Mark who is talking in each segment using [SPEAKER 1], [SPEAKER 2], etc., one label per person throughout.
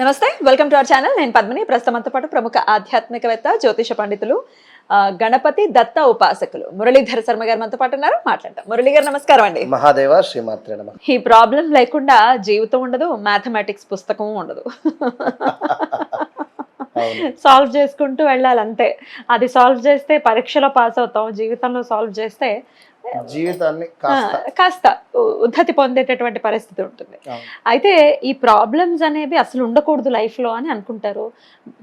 [SPEAKER 1] నమస్తే welcome to our channel. నేను పద్మిని. ప్రస్తుతంతో పాటు ప్రముఖ ఆధ్యాత్మికవేత్త జ్యోతిష పండితులు గణపతి దత్త ఉపాసకులు మురళీధర శర్మ గారు మనతో పాటు ఉన్నారు. మాట్లాడతాం మురళీ గారు నమస్కారం అండి.
[SPEAKER 2] మహాదేవ శ్రీమాత్రే నమ.
[SPEAKER 1] ఈ ప్రాబ్లం లేకుండా జీవితం ఉండదు మ్యాథమెటిక్స్ పుస్తకం ఉండదు. సాల్వ్ చేసుకుంటూ వెళ్ళాలి అంతే అది సాల్వ్ చేస్తే పరీక్షలో పాస్ అవుతాం జీవితంలో సాల్వ్ చేస్తే
[SPEAKER 2] జీవితాన్ని కాస్త.
[SPEAKER 1] ఉద్ధతి పొందేటటువంటి పరిస్థితి ఉంటుంది. అయితే ఈ ప్రాబ్లమ్స్ అనేవి అసలు ఉండకూడదు లైఫ్లో అని అనుకుంటారు.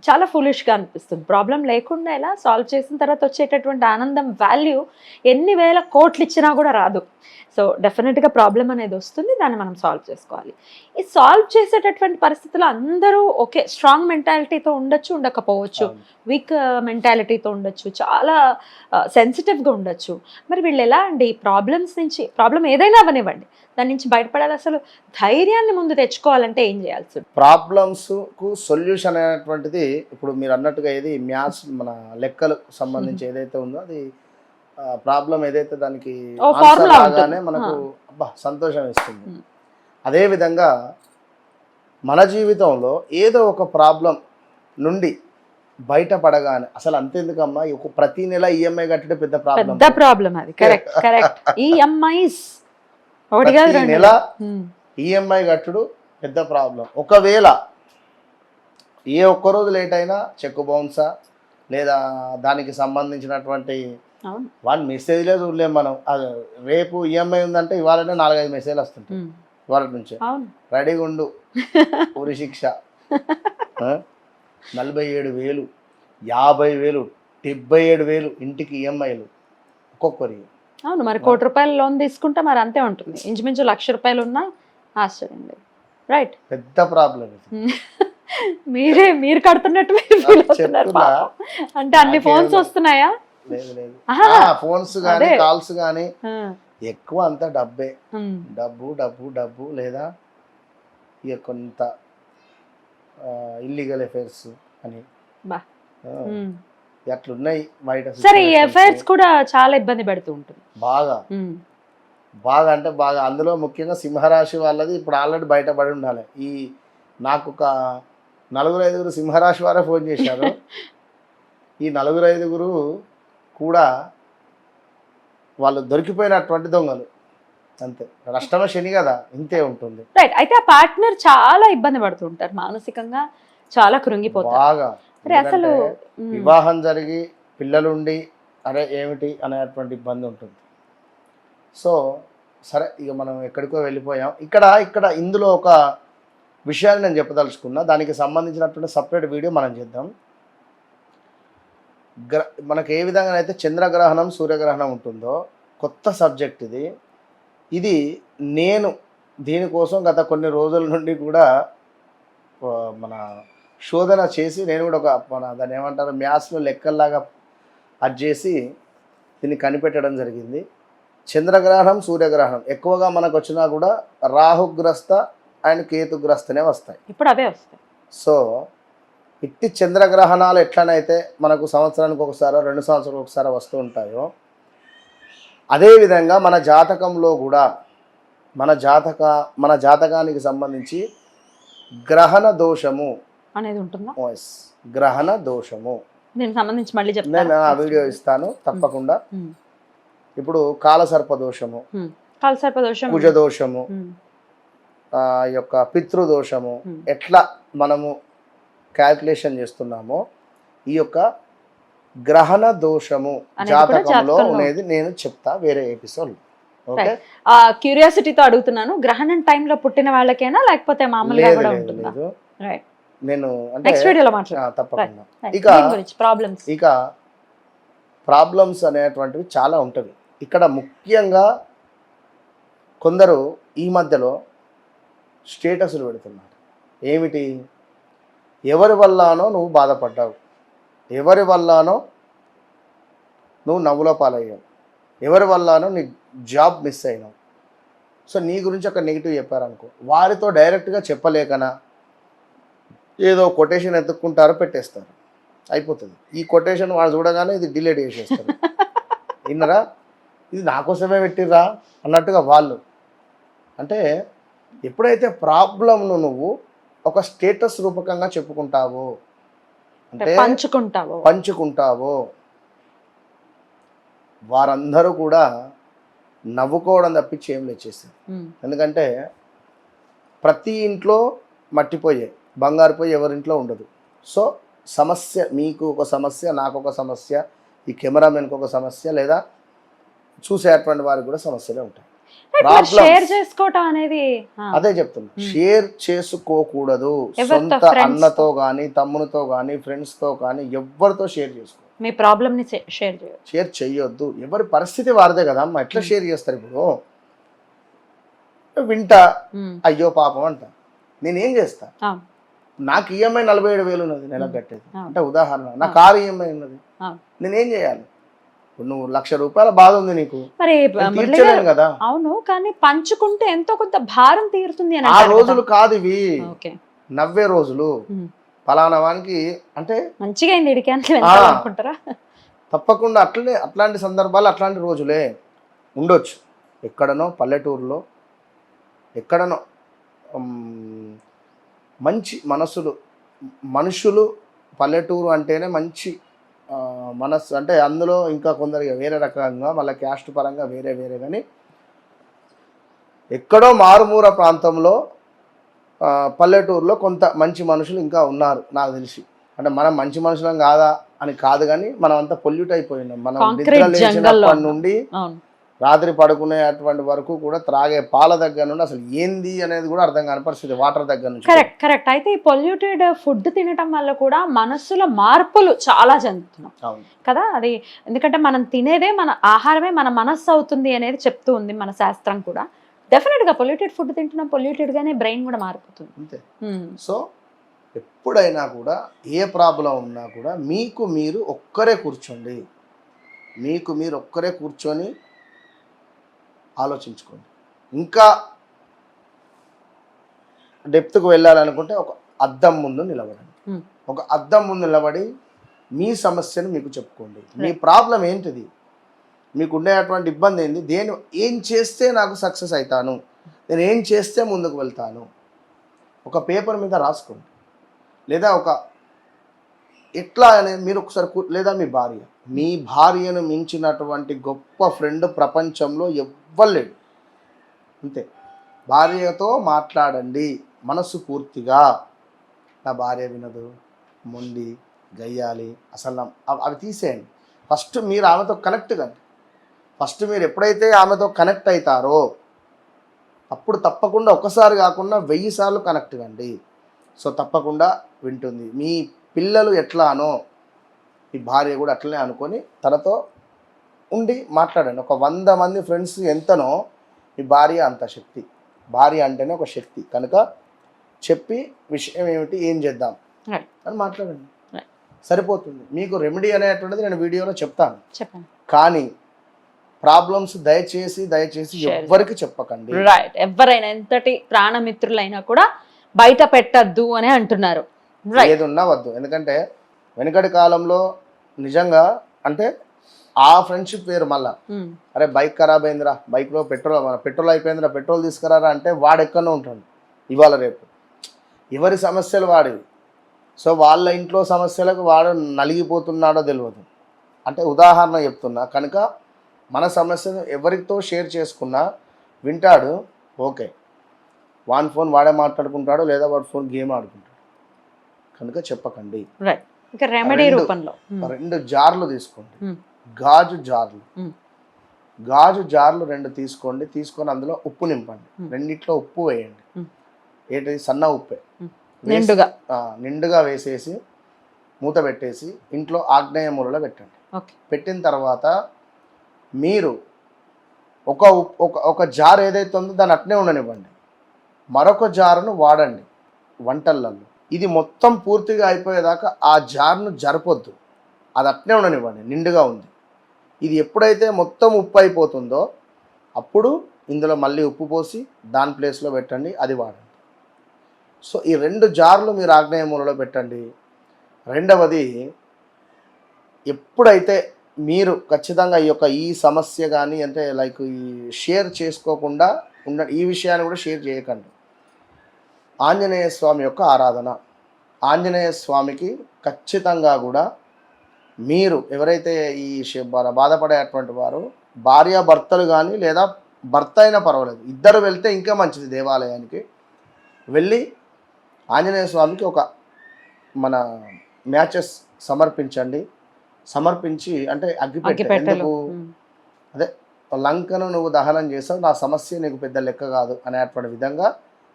[SPEAKER 1] చాలా ఫులిష్గా అనిపిస్తుంది. ప్రాబ్లం లేకుండా ఎలా సాల్వ్ చేసిన తర్వాత వచ్చేటటువంటి ఆనందం వాల్యూ ఎన్ని వేల కోట్లు ఇచ్చినా కూడా రాదు. సో డెఫినెట్గా ప్రాబ్లం అనేది వస్తుంది. దాన్ని మనం సాల్వ్ చేసుకోవాలి. ఈ సాల్వ్ చేసేటటువంటి పరిస్థితుల్లో అందరూ ఓకే స్ట్రాంగ్ మెంటాలిటీతో ఉండొచ్చు ఉండకపోవచ్చు. వీక్ మెంటాలిటీతో ఉండొచ్చు. చాలా సెన్సిటివ్గా ఉండొచ్చు. మరి వీళ్ళు ఎలా ఈ ప్రాబ్లమ్స్ నుంచి ప్రాబ్లం ఏదైనా అవనివ్వండి దాని నుంచి బయటపడాలి అసలు ధైర్యాన్ని ముందు తెచ్చుకోవాలంటే ఏం చేయాల్సి ఉంటుంది?
[SPEAKER 2] ప్రాబ్లమ్స్కు సొల్యూషన్ అనేటువంటిది ఇప్పుడు మీరు అన్నట్టుగా ఏది మ్యాథ్స్ మన లెక్కలకు సంబంధించి ఏదైతే ఉందో అది ప్రాబ్లం ఏదైతే దానికి రాగానే. మనకు అబ్బా సంతోషం ఇస్తుంది
[SPEAKER 1] Hmm.
[SPEAKER 2] అదే విధంగా మన జీవితంలో ఏదో ఒక ప్రాబ్లం నుండి బయటపడగానే. అసలు అంతెందుకమ్మా? ప్రతి నెల ఈఎంఐ కట్టడం పెద్ద ప్రాబ్లం
[SPEAKER 1] పెద్ద ప్రాబ్లం అది. కరెక్ట్ కరెక్ట్ ఈ ఎంఐస్ ఒకటి కాదు
[SPEAKER 2] ప్రతి
[SPEAKER 1] రెండు.
[SPEAKER 2] నెల ఈఎంఐ కట్టుడు పెద్ద ప్రాబ్లం ఒకవేళ ఏ ఒక్క రోజు లేట్ అయినా చెక్ బౌన్సా లేదా దానికి సంబంధించినటువంటి వన్ మెసేజ్లే చూడలేం మనం. అది రేపు ఈఎంఐ ఉందంటే ఇవాళనే నాలుగైదు మెసేజ్లు వస్తుంటాయి ఇవాళ నుంచే. రెడీగా ఉండు ఉరి శిక్ష? నలభై ఏడు వేలు యాభై వేలు డెబ్బై ఏడు వేలు ఇంటికి ఈఎంఐలు ఒక్కొక్కరి.
[SPEAKER 1] అవును మరి కోటి రూపాయల లోన్ తీసుకుంటే మరి అంతే ఉంటుంది. ఇంచుమించు లక్ష రూపాయలు ఉన్నా ఆశ్చర్యం లేదు. రైట్
[SPEAKER 2] పెద్ద ప్రాబ్లం ఇది.
[SPEAKER 1] మీరే మీరు కడుతున్నట్టు మీరు ఫీల్ అవుతున్నారు. అంటే అన్ని ఫోన్స్ వస్తున్నాయా?
[SPEAKER 2] లేదు లేదు. ఫోన్స్ కానీ. కాల్స్ కానీ ఎక్కువ అంతా డబ్బే. డబ్బు డబ్బు డబ్బు లేదా ఇక కొంత ఇల్లీగల్ ఎఫైర్స్ అని. అట్లున్నాయి బయట
[SPEAKER 1] సరే ఈ కూడా చాలా ఇబ్బంది పెడుతూ ఉంటుంది.
[SPEAKER 2] బాగా. బాగా అంటే బాగా. అందులో ముఖ్యంగా సింహరాశి వాళ్ళది ఇప్పుడు ఆల్రెడీ బయటపడి ఉండాలి. ఈ నాకు ఒక నలుగురు ఐదుగురు సింహరాశి వారే ఫోన్ చేశారు. ఈ నలుగురు ఐదుగురు కూడా వాళ్ళు దొరికిపోయినటువంటి దొంగలు. అంతే. అష్టమ శని కదా ఇంతే ఉంటుంది.
[SPEAKER 1] రైట్ అయితే ఆ పార్ట్నర్ చాలా ఇబ్బంది పడుతూ ఉంటారు మానసికంగా చాలా కృంగిపోతారు.
[SPEAKER 2] బాగా.
[SPEAKER 1] అరే అసలు
[SPEAKER 2] వివాహం జరిగి పిల్లలుండి అరే ఏమిటి అనేటువంటి ఇబ్బంది ఉంటుంది. సో సరే ఇక మనం ఎక్కడికో వెళ్ళిపోయాం. ఇక్కడ ఇక్కడ ఇందులో ఒక విషయాన్ని నేను చెప్పదలుచుకున్నా. దానికి సంబంధించినటువంటి సపరేట్ వీడియో మనం చేద్దాం. గ్ర మనకు ఏ విధంగా అయితే చంద్రగ్రహణం సూర్యగ్రహణం ఉంటుందో కొత్త సబ్జెక్ట్ ఇది. ఇది నేను దీనికోసం గత కొన్ని రోజుల నుండి కూడా మన శోధన చేసి నేను కూడా ఒక మన దాన్ని ఏమంటారు మ్యాథ్స్లో లెక్కల్లాగా అది చేసి దీన్ని కనిపెట్టడం జరిగింది. చంద్రగ్రహణం సూర్యగ్రహణం ఎక్కువగా మనకు వచ్చినా కూడా రాహుగ్రస్త అండ్ కేతుగ్రస్తనే వస్తాయి.
[SPEAKER 1] ఇప్పుడు అవే వస్తాయి.
[SPEAKER 2] సో ఇట్టి చంద్రగ్రహణాలు ఎట్లనైతే మనకు సంవత్సరానికి ఒకసారి రెండు సంవత్సరాలకు ఒకసారి వస్తూ ఉంటాయో అదేవిధంగా మన జాతకంలో కూడా మన జాతక మన జాతకానికి సంబంధించి గ్రహణ దోషము.
[SPEAKER 1] అనేది ఉంటుందా?
[SPEAKER 2] గ్రహణ దోషము.
[SPEAKER 1] దీనికి సంబంధించి మళ్ళీ
[SPEAKER 2] నేను
[SPEAKER 1] చెప్తాను
[SPEAKER 2] ఆ వీడియో ఇస్తాను తప్పకుండా. ఇప్పుడు కాలసర్ప దోషము
[SPEAKER 1] కాలసర్ప దోషం
[SPEAKER 2] కుజ దోషము యొక్క పితృదోషము. ఎట్లా మనము క్యాల్కులేషన్ చేస్తున్నామో ఈ యొక్క గ్రహణ దోషము జాతకంలో అనేది నేను చెప్తా వేరే ఎపిసోడ్
[SPEAKER 1] క్యూరియాసిటీతో అడుగుతున్నాను. గ్రహణం టైంలో పుట్టిన వాళ్ళకేనా లేకపోతే మామూలుగా కూడా ఉంటుందా? రైట్
[SPEAKER 2] నేను
[SPEAKER 1] నెక్స్ట్ వీడియోలో
[SPEAKER 2] తప్పకుండా. ఇక-
[SPEAKER 1] ప్రాబ్లమ్స్
[SPEAKER 2] ఇక ప్రాబ్లమ్స్ అనేటువంటివి చాలా ఉంటవి. ఇక్కడ ముఖ్యంగా కొందరు ఈ మధ్యలో స్టేటస్లు పెడుతున్నారు. ఏమిటి? ఎవరి వల్లనో నువ్వు బాధపడ్డావు. ఎవరి వల్లనో నువ్వు నవ్వుల పాలయ్యావు. ఎవరి వల్లనో నీ జాబ్ మిస్ అయినావు. సో నీ గురించి ఒక నెగిటివ్ చెప్పారనుకో వారితో డైరెక్ట్గా చెప్పలేకనా? ఏదో కొటేషన్ ఎత్తుక్కుంటారో పెట్టేస్తారు. అయిపోతుంది. ఈ కొటేషన్ వాడు చూడగానే ఇది డిలీట్ చేసేస్తారు. విన్నరా? ఇది నా కోసమే పెట్టిర్రా? అన్నట్టుగా వాళ్ళు. అంటే ఎప్పుడైతే ప్రాబ్లంను నువ్వు ఒక స్టేటస్ రూపకంగా చెప్పుకుంటావో అంటే
[SPEAKER 1] పంచుకుంటావు?
[SPEAKER 2] పంచుకుంటావో? వారందరూ కూడా నవ్వుకోవడం తప్పించి ఏం
[SPEAKER 1] ఉమ్,
[SPEAKER 2] ఎందుకంటే ప్రతి ఇంట్లో మట్టిపోయే బంగారు పోయి ఎవరింట్లో ఉండదు. సో సమస్య మీకు ఒక సమస్య నాకు ఒక సమస్య ఈ కెమెరామెన్కి ఒక సమస్య లేదా చూసేటువంటి వారికి కూడా సమస్యలే ఉంటాయి.
[SPEAKER 1] షేర్ చేసుకోవటం అనేది
[SPEAKER 2] అదే చెప్తున్నా.
[SPEAKER 1] Hmm.
[SPEAKER 2] షేర్ చేసుకోకూడదు.
[SPEAKER 1] ఎవరితో?
[SPEAKER 2] సొంత అన్నతో కానీ తమ్మునితో కానీ ఫ్రెండ్స్తో కానీ ఎవరితో షేర్ చేసుకో
[SPEAKER 1] మీ ప్రాబ్లమ్ని షేర్
[SPEAKER 2] షేర్ చెయ్యొద్దు ఎవరి పరిస్థితి వారిదే కదా అమ్మ. ఎట్లా
[SPEAKER 1] Hmm.
[SPEAKER 2] షేర్ చేస్తారు ఇప్పుడు? వింటా
[SPEAKER 1] ఉమ్,
[SPEAKER 2] అయ్యో పాపం అంట. నేనేం చేస్తా? నాకు ఈఎంఐ నలభై ఏడు వేలు ఉన్నది నెల
[SPEAKER 1] Hmm.
[SPEAKER 2] కట్టేది. అంటే ఉదాహరణ నా. కారు ఈఎంఐ ఉన్నది.
[SPEAKER 1] ఆ.
[SPEAKER 2] నేనేం చేయాలి? ఇప్పుడు నువ్వు లక్ష రూపాయల బాధ ఉంది నీకు.
[SPEAKER 1] మరి
[SPEAKER 2] తీర్చలేను కదా.
[SPEAKER 1] అవును కానీ పంచుకుంటే ఎంతో కొంత భారం తీరుతుంది అని
[SPEAKER 2] ఆ రోజులు
[SPEAKER 1] కదా.
[SPEAKER 2] ఇవి. నవ్వే రోజులు. ఫలానా వానికి అంటే
[SPEAKER 1] మంచిగా అయింది అనుకుంటారా?
[SPEAKER 2] తప్పకుండా అట్లనే అట్లాంటి సందర్భాలు అట్లాంటి రోజులే ఉండొచ్చు. ఎక్కడనో పల్లెటూరులో ఎక్కడనో మంచి మనసులు మనుషులు పల్లెటూరు అంటేనే మంచి మనస్సు అంటే అందులో ఇంకా కొందరికి వేరే రకంగా వాళ్ళ క్యాస్ట్ పరంగా వేరే వేరే కానీ ఎక్కడో మారుమూర ప్రాంతంలో పల్లెటూరులో కొంత మంచి మనుషులు ఇంకా ఉన్నారు నాకు తెలిసి. అంటే మనం మంచి మనుషులం కాదా అని కాదు కానీ మనం అంతా పొల్యూట్ అయిపోయినాం. మనం నిద్ర లేచినప్పటి నుండి రాత్రి పడుకునే అటువంటి వరకు కూడా త్రాగే పాల దగ్గర నుండి అసలు ఏంది అనేది కూడా అర్థం కాని పరిస్థితి వాటర్ దగ్గర నుంచి.
[SPEAKER 1] Correct correct. అయితే ఈ పొల్యూటెడ్ ఫుడ్ తినటం వల్ల కూడా మనస్సులో మార్పులు చాలా చెందుతున్నాం కదా? అది ఎందుకంటే మనం తినేదే మన ఆహారమే మన మనస్సు అవుతుంది అనేది చెప్తూ ఉంది మన శాస్త్రం కూడా. డెఫినెట్గా పొల్యూటెడ్ ఫుడ్ తింటున్నాం పొల్యూటెడ్ గానే బ్రెయిన్ కూడా మారిపోతుంది.
[SPEAKER 2] అంతే. సో ఎప్పుడైనా కూడా ఏ ప్రాబ్లం ఉన్నా కూడా మీకు మీరు ఒక్కరే కూర్చోండి. మీకు మీరు ఒక్కరే కూర్చొని ఆలోచించుకోండి. ఇంకా డెప్త్కు వెళ్ళాలనుకుంటే ఒక అద్దం ముందు నిలబడండి. ఒక అద్దం ముందు నిలబడి మీ సమస్యను మీకు చెప్పుకోండి. మీ ప్రాబ్లం ఏంటిది? మీకు ఉండేటువంటి ఇబ్బంది ఏంది? దేని ఏం చేస్తే నాకు సక్సెస్ అవుతాను నేను ఏం చేస్తే ముందుకు వెళ్తాను? ఒక పేపర్ మీద రాసుకోండి. లేదా ఒక ఎట్లా అనే మీరు ఒకసారి లేదా మీ భార్య. మీ భార్యను మించినటువంటి గొప్ప ఫ్రెండ్ ప్రపంచంలో ఎవ్వలేడు అంతే. భార్యతో మాట్లాడండి. మనసు పూర్తిగా. నా భార్య వినదు. మొండి గయ్యాలి అసలు అవి- అవి తీసేయండి. ఫస్ట్ మీరు ఆమెతో కనెక్ట్ కండి. ఫస్ట్ మీరు ఎప్పుడైతే ఆమెతో కనెక్ట్ అవుతారో అప్పుడు తప్పకుండా ఒకసారి కాకుండా వెయ్యి సార్లు కనెక్ట్ కండి. సో తప్పకుండా వింటుంది. మీ పిల్లలు ఎట్లానో? మీ భార్య కూడా అట్లనే అనుకొని తనతో ఉండి మాట్లాడండి. ఒక వంద మంది ఫ్రెండ్స్ ఎంతనో మీ భార్య అంత శక్తి. భార్య అంటేనే ఒక శక్తి. కనుక చెప్పి విషయం ఏమిటి ఏం చేద్దాం. అని మాట్లాడండి. సరిపోతుంది. మీకు రెమెడీ అనేటువంటిది నేను వీడియోలో చెప్తాను.
[SPEAKER 1] చెప్పండి.
[SPEAKER 2] కానీ ప్రాబ్లమ్స్ దయచేసి దయచేసి ఎవ్వరికి చెప్పకండి.
[SPEAKER 1] రైట్ ఎవరైనా ఎంతటి ప్రాణమిత్రులైనా కూడా బయట పెట్టద్దు అని అంటున్నారు.
[SPEAKER 2] ఏది ఉన్నా వద్దు. ఎందుకంటే వెనుకటి కాలంలో నిజంగా అంటే ఆ ఫ్రెండ్షిప్ వేరు మళ్ళా. అరే బైక్ ఖరాబ్ అయిందిరా బైక్లో పెట్రోల్ మన పెట్రోల్ అయిపోయిందిరా పెట్రోల్ తీసుకురారా అంటే వాడు ఎక్కడో ఉంటాడు. ఇవాళ రేపు. ఎవరి సమస్యలు వాడివి? సో వాళ్ళ ఇంట్లో సమస్యలకు వాడు నలిగిపోతున్నాడో తెలియదు అంటే ఉదాహరణ చెప్తున్నా. కనుక మన సమస్యను ఎవరితో షేర్ చేసుకున్నా వింటాడు ఓకే. వాన్ ఫోన్ వాడే మాట్లాడుకుంటాడు లేదా వాడు ఫోన్ గేమ్ ఆడుకుంటాడు. కనుక చెప్పకండి.
[SPEAKER 1] ఇంకా రెమెడీ
[SPEAKER 2] రెండు-
[SPEAKER 1] రూపంలో. ఉమ్,
[SPEAKER 2] రెండు జార్లు తీసుకోండి.
[SPEAKER 1] Hmm.
[SPEAKER 2] గాజు జార్లు.
[SPEAKER 1] Hmm.
[SPEAKER 2] గాజు జార్లు రెండు తీసుకోండి. తీసుకొని అందులో ఉప్పు నింపండి.
[SPEAKER 1] Hmm.
[SPEAKER 2] రెండిట్లో ఉప్పు వేయండి.
[SPEAKER 1] Hmm.
[SPEAKER 2] ఏంటి సన్న ఉప్పే.
[SPEAKER 1] Hmm. నిండుగా.
[SPEAKER 2] నిండుగా వేసేసి మూత పెట్టేసి ఇంట్లో ఆగ్నేయ మూలలో పెట్టండి. పెట్టిన తర్వాత మీరు ఒక ఒక ఒక జార్ ఏదైతే ఉందో దాన్ని అట్నే ఉండనివ్వండి. మరొక జారును వాడండి వంటలలో. ఇది మొత్తం పూర్తిగా అయిపోయేదాకా ఆ జార్ను జరపొద్దు. అది అట్నే ఉండనివ్వండి నిండుగా ఉంది. ఇది ఎప్పుడైతే మొత్తం ఉప్పు అయిపోతుందో అప్పుడు ఇందులో మళ్ళీ ఉప్పు పోసి దాని ప్లేస్లో పెట్టండి అది వాడండి. సో ఈ రెండు జార్లు మీరు ఆగ్నేయ మూలలో పెట్టండి. రెండవది ఎప్పుడైతే మీరు ఖచ్చితంగా ఈ యొక్క ఈ సమస్య కానీ అంటే లైక్ ఈ షేర్ చేసుకోకుండా ఉండ ఈ విషయాన్ని కూడా షేర్ చేయకండి. ఆంజనేయ స్వామి యొక్క ఆరాధన. ఆంజనేయ స్వామికి ఖచ్చితంగా కూడా మీరు ఎవరైతే ఈ బాధపడేటువంటి వారు భార్యాభర్తలు కానీ లేదా భర్త అయినా పర్వాలేదు. ఇద్దరు వెళ్తే ఇంకా మంచిది దేవాలయానికి. వెళ్ళి ఆంజనేయ స్వామికి ఒక మన మ్యాచెస్ సమర్పించండి. సమర్పించి అంటే అగ్గిపెట్టె.
[SPEAKER 1] అగ్గిపెట్టెలు.
[SPEAKER 2] ఎందుకు?
[SPEAKER 1] ఉమ్.
[SPEAKER 2] అదే లంకను నువ్వు దహనం చేసావు నా సమస్య నీకు పెద్ద లెక్క కాదు అనేటువంటి విధంగా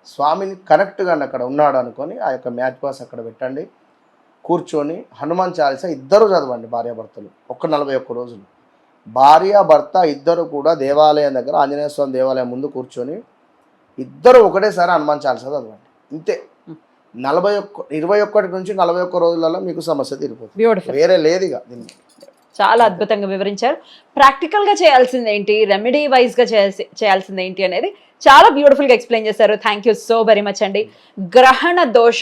[SPEAKER 2] స్వామిని కరెక్ట్గా అక్కడ ఉన్నాడు అనుకొని ఆ యొక్క మ్యాచ్ బాస్ అక్కడ పెట్టండి. కూర్చొని హనుమాన్ చాలీస ఇద్దరు చదవండి భార్యాభర్తలు ఒక్క నలభై ఒక్క రోజులు. భార్య భర్త ఇద్దరు కూడా దేవాలయం దగ్గర ఆంజనేయ స్వామి దేవాలయం ముందు కూర్చొని ఇద్దరు ఒకటేసారి హనుమాన్ చాలీస చదవండి. ఇంతే. నలభై ఒక్క ఇరవై ఒక్కటి నుంచి నలభై ఒక్క రోజులలో మీకు సమస్య తీరిపోతుంది. వేరే లేదు ఇక దీనికి.
[SPEAKER 1] చాలా అద్భుతంగా వివరించారు. ప్రాక్టికల్గా చేయాల్సింది ఏంటి? రెమెడీ వైజ్గా చేయాల్సి- చేయాల్సింది ఏంటి అనేది చాలా బ్యూటిఫుల్గా ఎక్స్ప్లెయిన్ చేశారు. Thank you so very much అండి. గ్రహణ దోషం